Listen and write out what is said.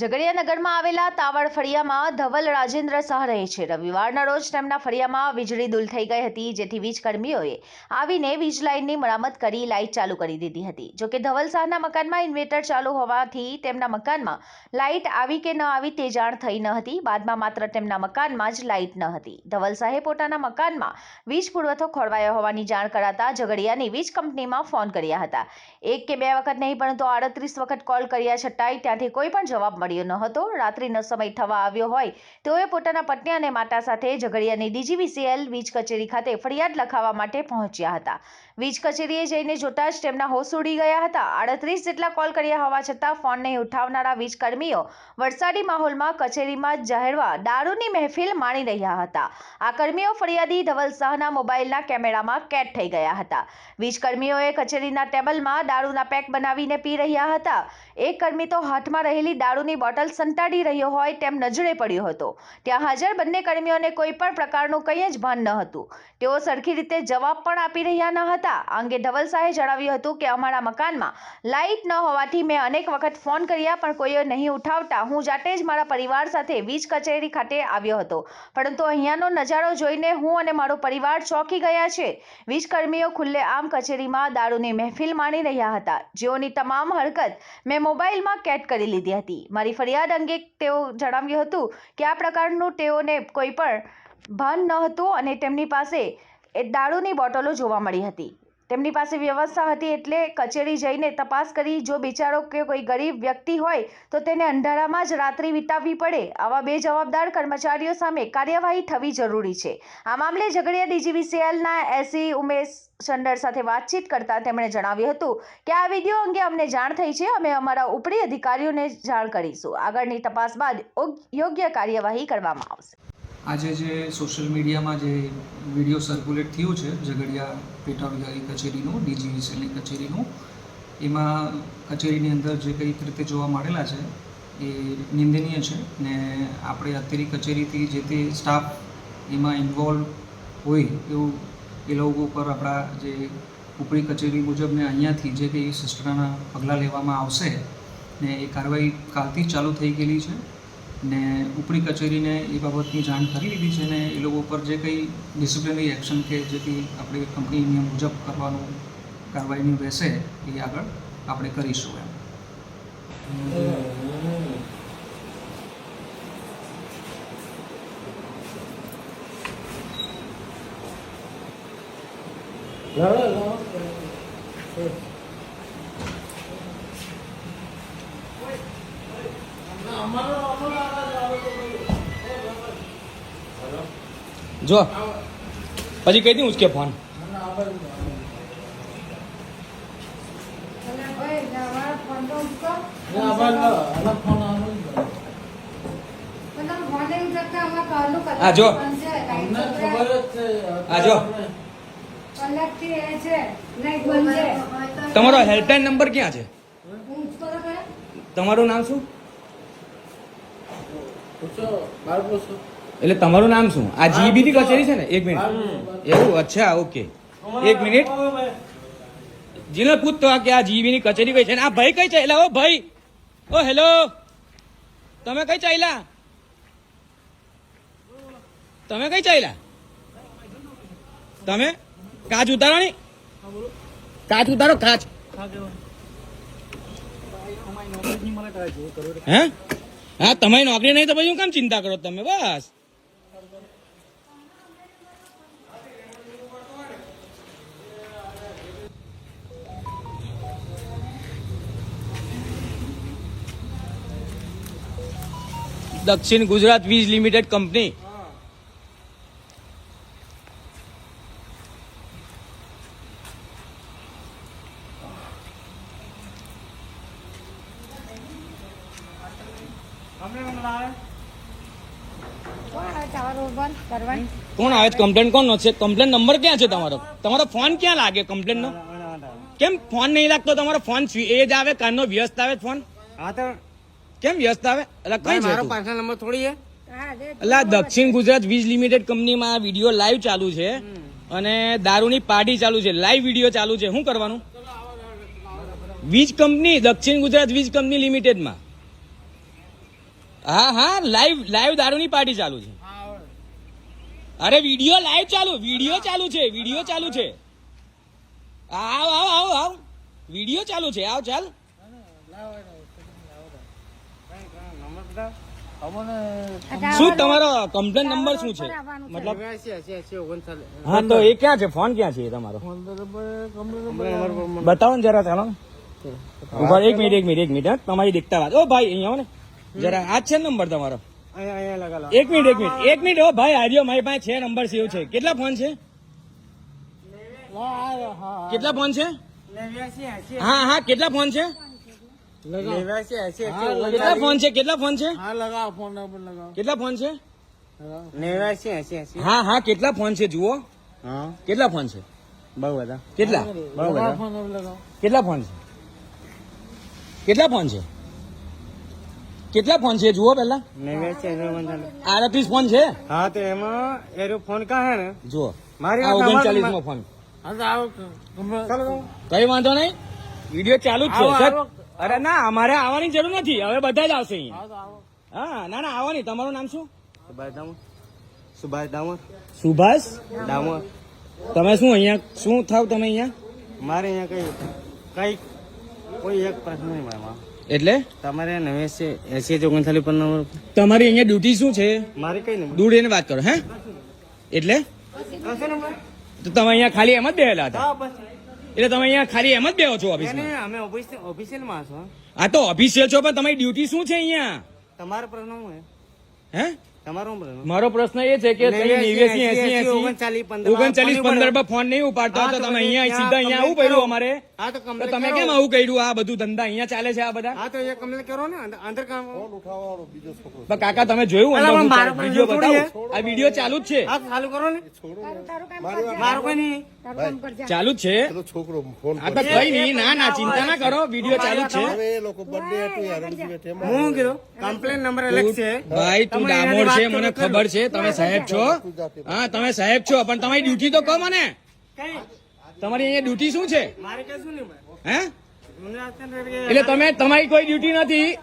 ઝઘડિયાનગરમાં આવેલા તાવડ ફળિયામાં ધવલ રાજેન્દ્ર શાહ રહે છે. રવિવારના રોજ તેમના ફળિયામાં વીજળી દૂલ થઈ ગઈ હતી, જેથી વીજકર્મીઓએ આવીને વીજ લાઇનની મરામત કરી લાઇટ ચાલુ કરી દીધી હતી. જોકે ધવલ શાહના મકાનમાં ઇન્વર્ટર ચાલુ હોવાથી તેમના મકાનમાં લાઇટ આવી કે ન આવી તે જાણ થઈ ન હતી. બાદમાં માત્ર તેમના મકાનમાં જ લાઇટ ન હતી. ધવલ શાહે પોતાના મકાનમાં વીજ પુરવઠો ખોરવાયો હોવાની જાણ કરાતા ઝઘડિયાની વીજ કંપનીમાં ફોન કર્યા હતા. એક કે બે વખત નહીં, પરંતુ આડત્રીસ વખત કોલ કર્યા છતાંય ત્યાંથી કોઈ પણ જવાબ મળ્યો ન હતો. રાત્રિનો સમય થવા આવ્યો હોય તેઓએ પોતાના પત્ની અને માતા સાથે ઝઘડિયાની ડીજીવીસીએલ વીજ કચેરી ખાતે ફરિયાદ લખાવવા માટે પહોંચ્યા હતા. વીજ કચેરીએ જઈને જોતા જ તેમના હોશ ઉડી ગયા હતા. આડત્રીસ જેટલા કોલ કર્યા હોવા છતાં ફોન નહીં ઉઠાવનારા વીજકર્મીઓ વરસાદી માહોલમાં કચેરીમાં જાહેરવા દારૂની મહેફિલ માણી રહ્યા હતા. આ કર્મીઓ ફરિયાદી ધવલ શાહના મોબાઈલના કેમેરામાં કેદ થઈ ગયા હતા. વીજકર્મીઓએ કચેરીના ટેબલમાં દારૂના પેક બનાવીને પી રહ્યા હતા. એક કર્મી તો હાથમાં રહેલી દારૂની બોટલ સંતાડી રહ્યો હોય તેમ નજરે પડ્યો હતો. ત્યાં હાજર બંને કર્મીઓને કોઈ પણ પ્રકારનું કંઈ જ ભાન ન હતું. તેઓ સરખી રીતે જવાબ પણ આપી રહ્યા ન હતા. આ અંગે ધવલ શાહે જણાવ્યું હતું કે, અમારા મકાનમાં લાઇટ ન હોવાથી મેં અનેક વખત ફોન કર્યા, પણ કોઈએ નહીં ઉઠાવતા. હું જાતે જ મારા પરિવાર સાથે વીજ કચેરી ખાતે આવ્યો હતો. પરંતુ અહીંયાનો નજારો જોઈને હું અને મારો પરિવાર ચોંકી ગયા છે. વીજકર્મીઓ ખુલ્લે આમ કચેરીમાં દારૂની મહેફિલ માણી રહ્યા હતા. જેઓની તમામ હરકત મેં મોબાઈલમાં કેદ કરી લીધી હતી. મારી ફરિયાદ અંગે તેઓ જણાવ્યું હતું કે, આ પ્રકારનું તેઓને કોઈ પણ ભાન ન હતું અને તેમની પાસે એ દારૂની બોટલો જોવા મળી હતી. તેમની પાસે વ્યવસ્થા હતી એટલે કચેરી જઈને તપાસ કરી, જો બિચારો કે કોઈ ગરીબ વ્યક્તિ હોય, તો તેને અંધારામાં જ રાત્રિ વિતાવવી પડે. આવા બે જવાબદાર કર્મચારીઓ સામે કાર્યવાહી થવી જરૂરી છે. આ મામલે ઝઘડિયા ડીજીવીસીએલના એસી ઉમેશ ચંડર સાથે વાતચીત કરતા તેમણે જણાવ્યું હતું કે, આ વીડિયો અંગે અમને જાણ થઈ છે. અમે અમારા ઉપરી અધિકારીઓને જાણ કરીશું. આગળની તપાસ બાદ યોગ્ય કાર્યવાહી કરવામાં આવશે. આજે જે સોશિયલ મીડિયામાં જે વીડિયો સર્ક્યુલેટ થયું છે, ઝઘડિયા પેટા વિભાગી કચેરીનું ડીજીવીસીએલની કચેરીનું, એમાં કચેરીની અંદર જે કંઈક રીતે જોવા મળેલા છે, એ નિંદનીય છે ને આપણે અત્યારે કચેરીથી જે તે સ્ટાફ એમાં ઇન્વોલ્વ હોય એવું એ લોકો ઉપર આપણા જે ઉપરી કચેરી મુજબ ને અહીંયાથી જે કંઈ શિસ્તના પગલાં લેવામાં આવશે ને એ કાર્યવાહી કાલથી ચાલુ થઈ ગયેલી છે. ને ઉપરી કચેરીને એ બાબતની જાણ કરી દીધી છે ને એ લોકો પર જે કંઈ ડિસિપ્લિનરી એક્શન કે જે કંઈ આપણી કંપની નિયમ મુજબ કરવાનું કાર્યવાહીની રહેશે, એ આગળ આપણે કરીશું એમ. જો. પછી કહી દઉં ઉસકે ફોન. આ જો. આ જો. તમારો હેલ્પલાઇન નંબર ક્યાં છે? તમારું નામ શું? એટલે તમારું નામ શું? આ જીબી ની કચેરી છે ને? એક મિનિટ. એવું? અચ્છા ઓકે. એક મિનિટ. જીને પૂછતો કે આ જીબી ની કચેરી કઈ છે ને? આ ભાઈ કઈ ચાલ્યા ઓ ભાઈ. ઓ હેલો. તમે કઈ ચાલ્યા તમે કઈ ચાલ્યા તમે? કાચ ઉતારો ની. કાચ ઉતારો કાચ. હે? હા તમે નોકરી નહીં તો પછી હું કામ ચિંતા કરો તમે? બસ. દક્ષિણ ગુજરાત વીજ લિમિટેડ કંપની કોણ આવે છે? કમ્પ્લેન કોણ છે? કમ્પ્લેન નંબર ક્યાં છે તમારો? તમારો ફોન ક્યાં લાગે કમ્પ્લેન નો? કેમ ફોન નહીં લાગતો તમારો? ફોન સ્વી- એ જ આવે કાનનો વ્યસ્ત આવે ફોન હા તો કેમ વ્યસ્ત આવે? એટલે કઈ મારો પર્સનલ નંબર થોડી છે. એટલે દક્ષિણ ગુજરાત વીજ લિમિટેડ કંપનીમાં આ વીડિયો લાઈવ ચાલુ છે. અને દારૂની પાર્ટી ચાલુ છે. લાઈવ વીડિયો ચાલુ છે. શું કરવાનું? વીજ કંપની દક્ષિણ ગુજરાત વીજ કંપની લિમિટેડમાં. હા હા લાઈવ લાઈવ દારૂની પાર્ટી ચાલુ છે. અરે વીડિયો લાઈવ ચાલુ વીડિયો ચાલુ છે વીડિયો ચાલુ છે. આવ આવ આવ આવ. વીડિયો ચાલુ છે. આવ ચાલ. શું તમારો કમ્પ્લેન નંબર શું છે? મતલબ હા તો એ ક્યાં છે? ફોન ક્યાં છે એ તમારો? બતાવો ને જરા ચાલો. એક મિનિટ એક મિનિટ એક મિનિટ તમારી દેખતા વાત. ઓ ભાઈ અહીંયા આવો ને. જરા આ જ છે ને નંબર તમારો એક મિનિટ એક મિનિટ એક મિનિટ ઓ ભાઈ આર્યો મારી પાસે છે નંબર સેવ છે. કેટલા ફોન છે? કેટલા ફોન છે? હા હા કેટલા ફોન છે? કેટલા ફોન છે? કેટલા ફોન છે? કેટલા ફોન છે? હા હા કેટલા ફોન છે જુઓ. કેટલા ફોન છે? કેટલા? કેટલા ફોન છે? કેટલા ફોન છે? કેટલા ફોન છે જુઓ પેલા આડત્રીસ ફોન છે? હા તો એમાં એરો ફોન કા હે ને? જુઓ. મારી આ ઓગણચાલીસ નો ફોન. હા તો આવો ચાલો કઈ વાંધો નહીં. વીડિયો ચાલુ જ છે. અરે ના અમારે આવવાની જરૂર નથી. હવે બધા જ આવશે અહીંયા. હા ના ના આવવાની. તમારું નામ શું? સુભાષ ડામોર. સુભાષ ડામોર. સુભાષ? ડામોર. તમે શું અહીંયા શું થાવ તમે અહીંયા? મારે અહીંયા કઈ કઈ કોઈ એક પ્રશ્ન નહીં મારામાં એટલે? તમારે નવેસી એસી ઓગણચાલીસ પર નંબર તમારી અહીંયા ડ્યુટી શું છે? મારે કઈ નહીં. દૂર એને વાત કરો હે? એટલે? તો તમે અહીંયા ખાલી એમ જ બેહેલા હતા. હા બસ. એટલે તમે અહીંયા ખાલી એમ જ બેહો છો ઓફિસમાં અમે ઓફિસિયલમાં ઓફિસિયલમાં છો. આ તો ઓફિસિયલ છો પણ તમારી ડ્યુટી શું છે અહીંયા? તમારો પ્રશ્ન હે? તમારો મારો પ્રશ્ન એ છે કે ઓગણચાલીસ, પંદર, ઓગણચાલીસ ફોન નહીં પર ફોન નહીં ઉપાડતો તો તો તમે અહીંયા સીધા અહીંયા આવું કર્યું અમારે. તો તમે કેમ આવું કર્યું? આ બધું ધંધા અહીંયા ચાલે છે આ બધા? હા તો એ કમ્પ્લેન કરો ને અંદર- કાકા તમે જોયું વીડિયો પણ આ વીડિયો ચાલુ જ છે? હા ચાલુ કરો ને. મારો કોઈ નહીં. ચાલુ જ છે? છોકરો ફોન આ તો કઈ નહીં. ના ના ચિંતા ના કરો. વીડિયો ચાલુ જ છે. લોકો બર્થડે હતું યાર બેઠે એમાં હું કીધું કમ્પ્લેન નંબર અલગ છે. ભાઈ તું ડામોર છે મને ખબર છે તમે સાહેબ છો. હા તમે સાહેબ છો પણ તમારી ડ્યુટી તો કહો મને તમારી અહીંયા ડ્યુટી શું છે? હે? એટલે તમે તમારી કોઈ ડ્યુટી નથી.